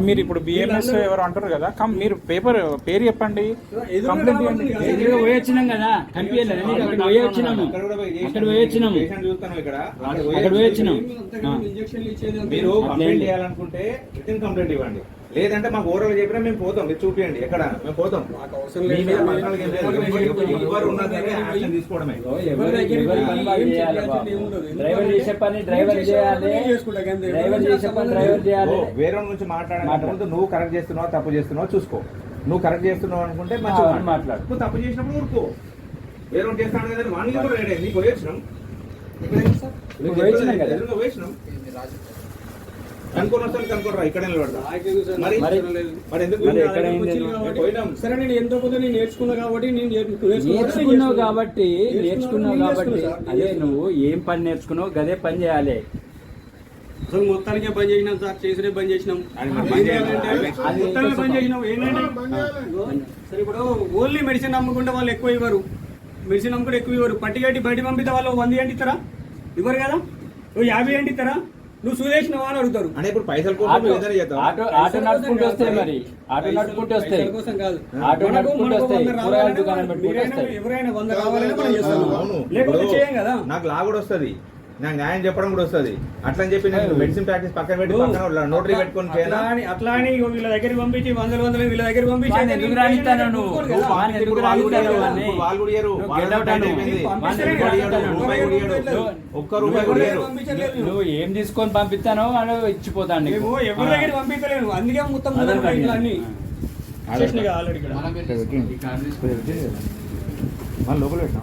మీరు ఇప్పుడు బిఎంఎస్ ఎవరు అంటారు కదా కం- మీరు పేపర్ పేరు చెప్పండి. కంప్లైంట్ కదా కనిపించలేదు. అక్కడ అక్కడ అక్కడ. మీరు కంప్లైంట్? చేయాలనుకుంటే రిటర్న్ కంప్లైంట్ ఇవ్వండి. లేదంటే మాకు ఓరల్ చెప్పినా మేము పోతాం. మీరు చూపియండి. ఎక్కడ? మేము పోతాం. లేదు. ఎవరు ఉన్నా సరే యాక్షన్ తీసుకోవడమే. ఎవరు ఎవరి పని వాళ్ళు చేయాలి బాబు. డ్రైవర్ చేసే పని డ్రైవర్ చేయాలి. డ్రైవర్ చేసే పని డ్రైవర్ చేయాలి. ఓ, వేరే వాళ్ళ నుంచి మాట్లాడాలంటే ముందు నువ్వు కరెక్ట్ చేస్తున్నావు తప్పు చేస్తున్నావు చూసుకో. నువ్వు కరెక్ట్ చేస్తున్నావు అనుకుంటే మంచిగా మాట్లాడు. నువ్వు తప్పు చేసినప్పుడు ఊరుకో. వేరే వాళ్ళు చేస్తాను కదా వాడిని కూడా రెడీ నీకు నువ్వు పోయొచ్చినాం కదా. పోయొచ్చినాం కనుక్కొని వస్తాను కనుక్కోరా ఇక్కడ నిలబడతా. మరి మరి మరి ఎందుకు మరి ఎక్కడ అయింది? మేము పోయినాం. సరే నేను ఎంతో కొంత నేను నేర్చుకున్నా కాబట్టి నేను నేర్చుకున్నా. నేర్చుకున్నావు కాబట్టి నేర్చుకున్నావు నేను కాబట్టి. అదే నువ్వు ఏం పని నేర్చుకున్నావు గదే పని చేయాలి. అసలు మొత్తానికే బంద్ చేసినాం సార్ బంద్ చేసినాం. చేయాలంటే అది మొత్తానికి బంద్ చేసినాం. ఏంటంటే సరే ఇప్పుడు ఓన్లీ మెడిసిన్ అమ్ముకుంటే వాళ్ళు ఎక్కువ ఇవ్వరు. మెడిసిన్ అమ్ముకుంటే ఎక్కువ ఇవ్వరు. పట్టిగట్టి బయట పంపితే వాళ్ళు వంద ఏంటి ఇస్తారా ఇవ్వరు కదా? యాభై ఏంటి ఇస్తారా నువ్వు సుదేసినావా అని అడుగుతారు. అంటే ఇప్పుడు పైసలు కోసం ఆటో ఏదైనా చేద్దాం ఆటో ఆటో నడుపుకుంటూ వస్తాయి మరి. ఆటో నడుపుకుంటూ వస్తాయి. పైసల కోసం కాదు. ఆటో నడుపుకుంటూ వస్తాయి. వంద కూరగాయల రావాలంటే దుకాణం పెట్టుకుంటూ మీరైనా వస్తాయి. ఎవరైనా వంద కావాలంటే మనం చేస్తాం అవును. లేకపోతే ఇప్పుడు చేయం కదా. నాకు లా కూడా వస్తుంది. నాకు న్యాయం చెప్పడం కూడా వస్తుంది. అట్లా అని చెప్పి నేను మెడిసిన్ ప్రాక్టీస్ పక్కన పెట్టి పక్కన నోటరీ పెట్టుకొని అట్లా చేయాలా అని అట్లా అని వీళ్ళ దగ్గరికి పంపించి వందల వందలు వీళ్ళ దగ్గర పంపించి అను. ఒక్క రూపాయి కూడా. పంపించలేదు. నువ్వు ఏం తీసుకొని పంపిస్తానో వాడు ఇచ్చిపోతాను ఎవరి దగ్గర పంపించలేము అందుకే మొత్తం మన లోపల పెట్టినా?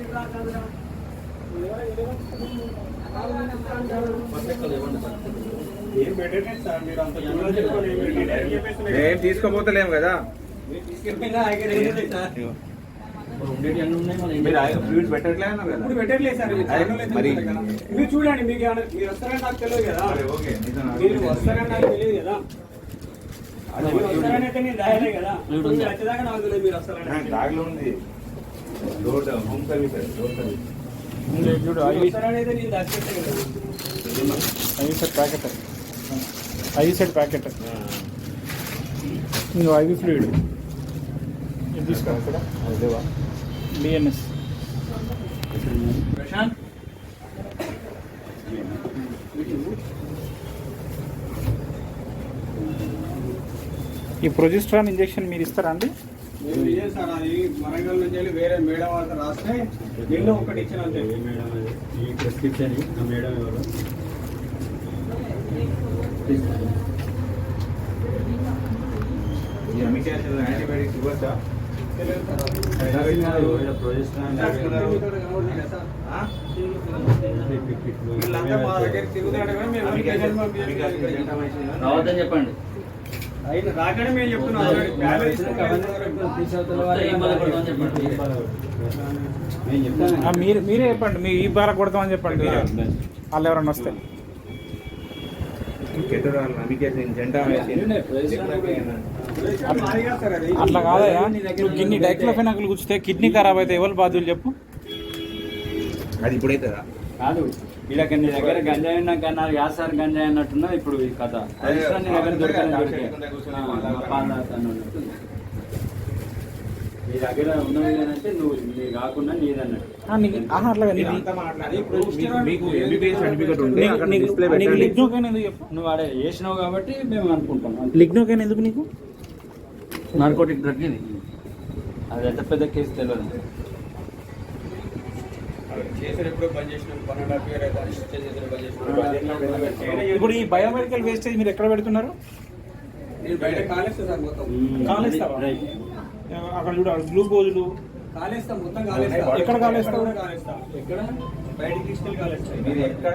మరి- లేదు కదా. మీరు చూడండి మీకు ఏమన్నా- మీరు వస్తారని నాకు తెలియదు కదా. సరే, ఓకే నీతో నాకు మీరు వస్తారని నాకు తెలియదు కదా. మీరు వస్తారని అయితే నేను రాయలే కదా. ఇప్పుడు మీరు వచ్చేదాకా నాకు తెలియదు మీరు వస్తారని. హోమ్ చూడు IV set packet IV set packet ఇంకో ఐవి ఫ్లూయిడ్ ఇది తీసుకో ఇక్కడ. అదేవా బిఎన్ఎస్ ప్రశాంత్? ఈ ప్రొజిస్ట్రాన్ ఇంజెక్షన్ మీరు ఇస్తారా అండి? మేము ఇదే సార్ అది వరంగల్ నుంచి వెళ్ళి వేరే మేడం వాళ్ళతో రాస్తే ఎన్నో ఒకటి ఇచ్చిన అంతే. మేడం అది. ఈ ప్రిస్క్రిప్షన్ ఆ మేడం ఎవరు? యాంటీబయాటిక్స్ ఇవ్వచ్చా? రావద్దని చెప్పండి. అయిన రాకనే మేము చెప్తున్నాం. మీరు మీరే చెప్పండి. మీ ఈ బార కొడతామని చెప్పండి మీరే. వాళ్ళు ఎవరన్నా వస్తే. అట్లా కాదయా నువ్వు కిడ్నీ డైక్లోఫెనాకులు గుచ్చితే కిడ్నీ ఖరాబ్ అయితే ఎవరు బాధ్యులు చెప్పు? అది ఇప్పుడైతుందా కాదు. వీళ్ళకి నీ దగ్గర గంజాయి ఉన్నాక నాకు యాద్ సార్ గంజాయి అన్నట్టున్నా ఇప్పుడు ఈ కథ. ప్రొజెస్ట్రాన్ నీ దగ్గర దొరకని దొరికే. నీ దగ్గర ఉన్నది అంటే నువ్వు నీ కాకుండా నీదన్నట్టు. నువ్వు ఆడ వేసినావు కాబట్టి మేము అనుకుంటాం. లిగ్నోకైనా ఎందుకు నీకు? నార్కోటిక్ డ్రగ్ ఇది. అది ఎంత పెద్ద కేసు తెలియదు బంద్ చేసినాం ఇప్పుడు ఈ బయోమెడికల్ వేస్టేజ్ మీరు ఎక్కడ పెడుతున్నారు? నేను బయట కాలేస్తా సార్ మొత్తం. కాలేస్తావా? అక్కడ చూడ గ్లూకోజులు కాలేస్తా మొత్తం కాలేస్తా. ఎక్కడ కాలేస్తా? ఎక్కడ? బయటికి తీసుకెళ్ళి కాలేస్తా. మీరు ఎక్కడ